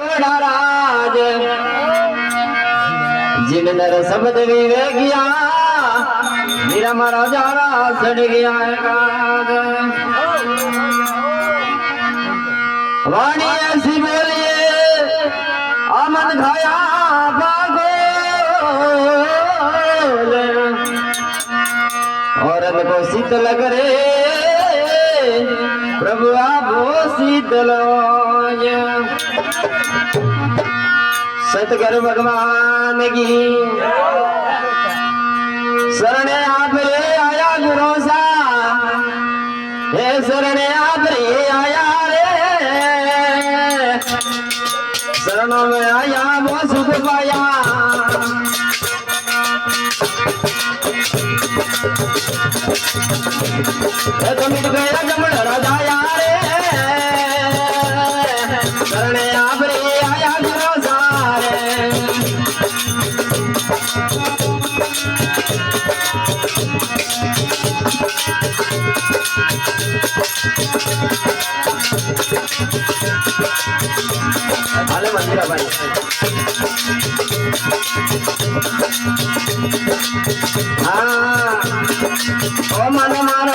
राज जिन नर शब्द विवे गया, मेरा मारा जारा सड़ गया है वाणी ऐसी बोलिए आमन खाया भागो। और को शीतल करे પ્રભુ આવો શીતલો સતગર ભગવાન કી શરણે આપરે આયા ગુરો સા હે શરણે આપરે આયા રે શરણો મે આયા બો સુખ પાયા તમે શરણે આપણે આયા છો સારે ઓ મને મારો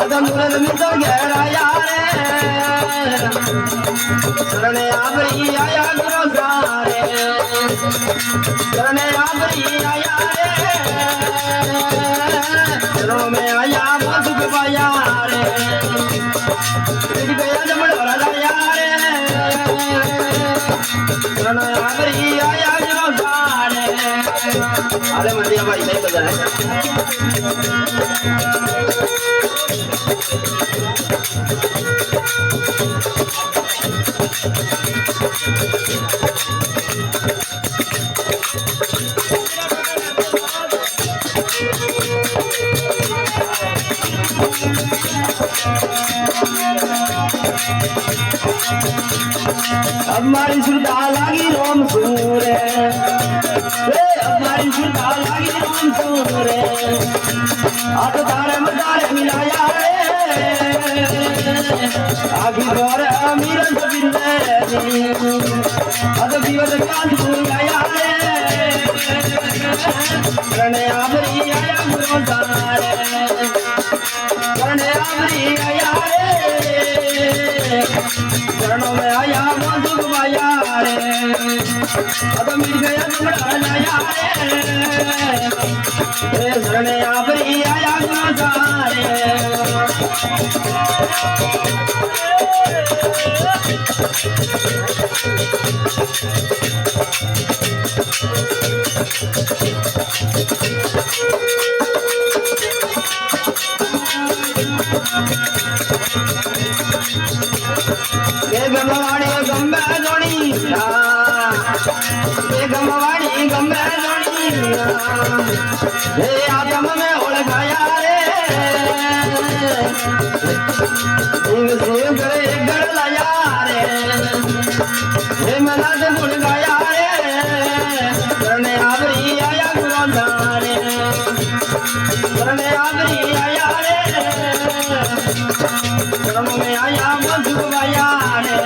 अदम मुरद मित गहराया रे शरण आवरी आया गुरु सारे। आवरी आया रे। में आया मधुक पाया रे। गया जमड़ राजा रे शरण आवरी आया अरे मंदिया भाई सही बजा है। हमारी सुरता लागी रोम सूरे रोम सूरे आत मिलाया आत जीवन कांत सुनाया रे। रणे आवरी आया गुरु सारे आया चरणों में माया रे। अब मिल गया तुमरा नया रे। शरणे आवरी आया गुरु सारे ये એ ગમવાણી ગમે હે આદમ મેં ઓળખાયા રે કરે ગળ લાયા રે હે મના જ ગુણ ગાયા રે કરણે આવરી આયા ગુરોંધા રે કરણે આવરી આયા રે કરણો મેં આયા મધુવાયા રે.